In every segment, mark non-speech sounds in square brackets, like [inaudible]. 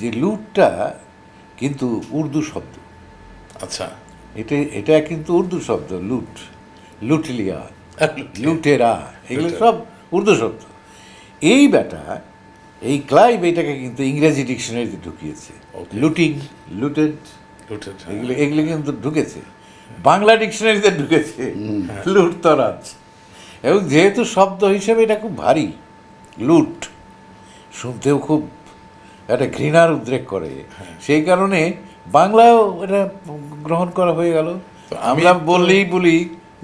যে লুটটা কিন্তু উর্দু শব্দ। আচ্ছা। এটা এটা কিন্তু উর্দু শব্দ লুট। লুটলিয়া লুটেরা এগুলো সব উর্দু শব্দ। এই বেটা এই ক্লাইভ এটাকে কিন্তু ইংরেজি ডিকশনারিতে ঢুকিয়েছে। লুটিং লুটেড লুটেড, হ্যাঁ। এগুলো এগুলো কিন্তু ঢুকেছে। বাংলা ডিকশনারিতে ঢুকেছে। লুট লুটতরাজ এবং যেহেতু শব্দ হিসেবে এটা খুব ভারী লুট শুনতেও খুব একটা ঘৃণার উদ্রেক করে। সেই কারণে বাংলায়ও এটা গ্রহণ করা হয়ে গেল। আমরা বললেই বলি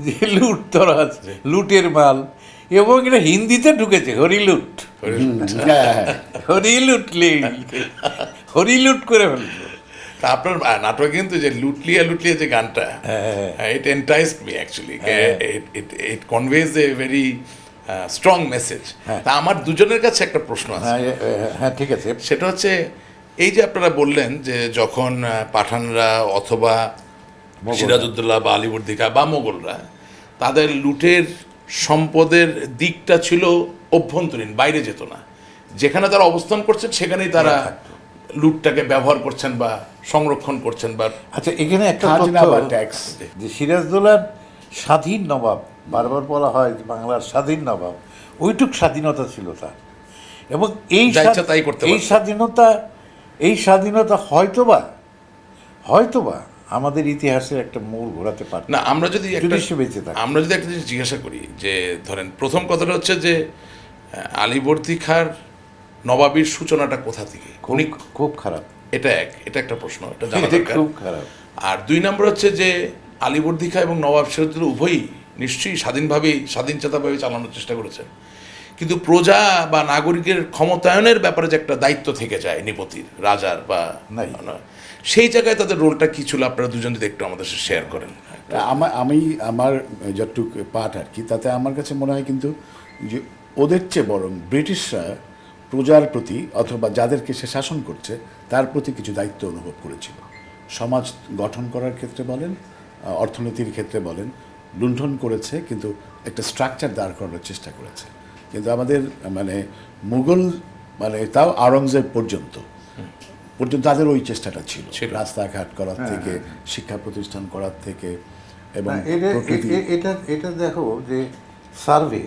যে লুটতরাজ লুটের মাল। এবং এটা হিন্দিতে ঢুকেছে হরিলুট হরিলুটলি হরিলুট করে ফেলল। তা আপনার নাটকে কিন্তু যে লুটলিয়া লুটলিয়া যে গানটা it enticed me actually it conveys a very strong message তা আমার দুজনের কাছে একটা প্রশ্ন আছে। হ্যাঁ হ্যাঁ ঠিক আছে। সেটা হচ্ছে এই যে আপনারা বললেন যে যখন পাঠানরা অথবা সিরাজউদ্দৌলা বা আলিবর্দিকা বা মোগলরা তাদের লুটের সম্পদের দিকটা ছিল অভ্যন্তরীণ বাইরে যেত না। যেখানে তারা অবস্থান করছেন সেখানেই তারা লুটটাকে ব্যবহার করছেন বা সংরক্ষণ করছেন বা আচ্ছা এখানে একটা ট্যাক্স যে সিরাজদৌলার স্বাধীন নবাব বারবার বলা হয় যে বাংলার স্বাধীন নবাব ওইটুক স্বাধীনতা ছিল তার। এবং এই তাই করতে এই স্বাধীনতা এই স্বাধীনতা হয়তোবা হয়তোবা আমাদের ইতিহাসের একটা মূল ঘোরাতে পারে না আমরা যদি একটা বেঁচে থাকে। আমরা যদি একটা জিনিস জিজ্ঞাসা করি যে ধরেন প্রথম কথাটা হচ্ছে যে আলীবর্দী খার নবাবীর সূচনাটা কোথা থেকে? উনি খুব খারাপ। এটা এক এটা একটা প্রশ্ন এটা [laughs] খুব খারাপ। আর দুই নম্বর হচ্ছে যে আলীবর্দী খা এবং নবাব সিরাজউদ্দৌলা উভয়ই নিশ্চয়ই স্বাধীনভাবেই স্বাধীনচেতাভাবে চালানোর চেষ্টা করেছেন। কিন্তু প্রজা বা নাগরিকের ক্ষমতায়নের ব্যাপারে যে একটা দায়িত্ব থেকে যায় নিপতির রাজার বা নাই। সেই জায়গায় তাদের রোলটা কি ছিল? আপনারা দুজন যদি একটু আমাদের সাথে শেয়ার করেন। আমার আমি আমার যতটুক পাঠ আর কি তাতে আমার কাছে মনে হয় কিন্তু যে ওদের চেয়ে বরং ব্রিটিশরা প্রজার প্রতি অথবা যাদেরকে সে শাসন করছে তার প্রতি কিছু দায়িত্ব অনুভব করেছিল। সমাজ গঠন করার ক্ষেত্রে বলেন অর্থনীতির ক্ষেত্রে বলেন লুণ্ঠন করেছে কিন্তু একটা স্ট্রাকচার দাঁড় করানোর চেষ্টা করেছে। কিন্তু আমাদের মানে মুঘল মানে তাও আওরঙ্গজেব পর্যন্ত পর্যন্ত তাদের ওই চেষ্টাটা ছিল। রাস্তাঘাট করার থেকে শিক্ষা প্রতিষ্ঠান করার থেকে এবং এটা এটা দেখো যে সার্ভে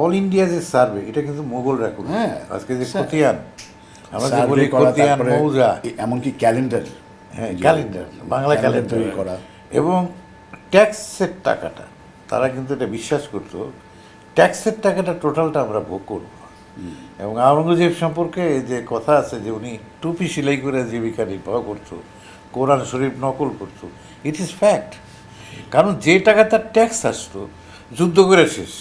অল ইন্ডিয়া যে সার্ভে এটা কিন্তু মোগলরা করছে হ্যাঁ, আজকে যে। খতিয়ান আমরা বলি খতিয়ান মৌজা। এমনকি ক্যালেন্ডার। হ্যাঁ ক্যালেন্ডার বাংলা ক্যালেন্ডার তৈরি করা। এবং ট্যাক্সের টাকাটা তারা কিন্তু এটা বিশ্বাস করত ট্যাক্সের টাকাটা টোটালটা আমরা ভোগ করব। এবং আওরঙ্গজেব সম্পর্কে যে কথা আছে যে উনি টুপি সেলাই করে জীবিকা নির্বাহ করতো কোরআন শরীফ নকল করতো ইট ইজ ফ্যাক্ট কারণ যে টাকা তার ট্যাক্স আসতো যুদ্ধ করে শেষ।